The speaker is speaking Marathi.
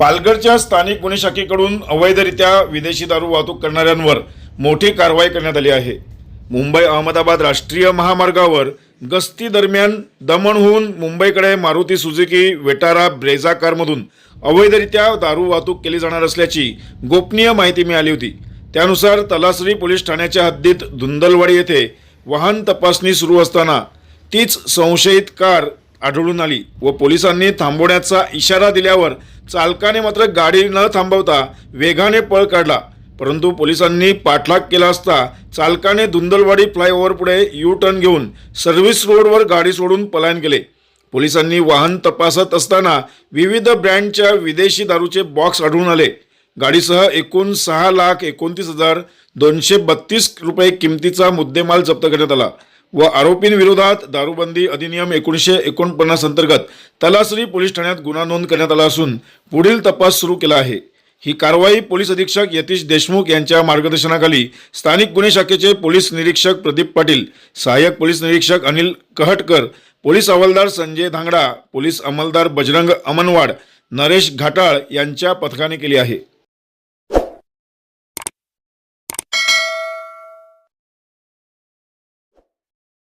पालघरच्या स्थानिक गुन्हे शाखेकडून अवैधरित्या विदेशी दारू वाहतूक करणाऱ्यांवर मोठी कारवाई करण्यात आली आहे. मुंबई अहमदाबाद राष्ट्रीय महामार्गावर गस्ती दरम्यान दमणहून मुंबईकडे मारुती सुझुकी वेटारा ब्रेझा कारमधून अवैधरित्या दारू वाहतूक केली जाणार असल्याची गोपनीय माहिती मिळाली होती. त्यानुसार तलासरी पोलीस ठाण्याच्या हद्दीत धुंदलवाडी येथे वाहन तपासणी सुरू असताना तीच संशयित कार आढळून आली व पोलिसांनी थांबवण्याचा इशारा दिल्यावर चालकाने मात्र गाडी न थांबवता वेगाने पळ काढला. परंतु पोलिसांनी पाठलाग केला असता चालकाने धुंदलवाडी फ्लायओव्हरपुढे यू टर्न घेऊन सर्व्हिस रोडवर गाडी सोडून पलायन केले. पोलिसांनी वाहन तपासत असताना विविध ब्रँडच्या विदेशी दारूचे बॉक्स आढळून आले. गाडीसह एकूण सहा लाख एकोणतीस हजार दोनशे बत्तीस रुपये किमतीचा मुद्देमाल जप्त करण्यात आला. व आरोपींविरोधात दारूबंदी अधिनियम एकोणीसशे एकोणपन्नास अंतर्गत तलासरी पोलीस ठाण्यात गुन्हा नोंद करण्यात आला असून पुढील तपास सुरू केला आहे. ही कारवाई पोलीस अधीक्षक यतीश देशमुख यांच्या मार्गदर्शनाखाली स्थानिक गुन्हे शाखेचे पोलीस निरीक्षक प्रदीप पाटील सहाय्यक पोलीस निरीक्षक अनिल कहटकर पोलीस हवालदार संजय धांगडा पोलीस अंमलदार बजरंग अमनवाड नरेश घाटाळ यांच्या पथकाने केली आहे.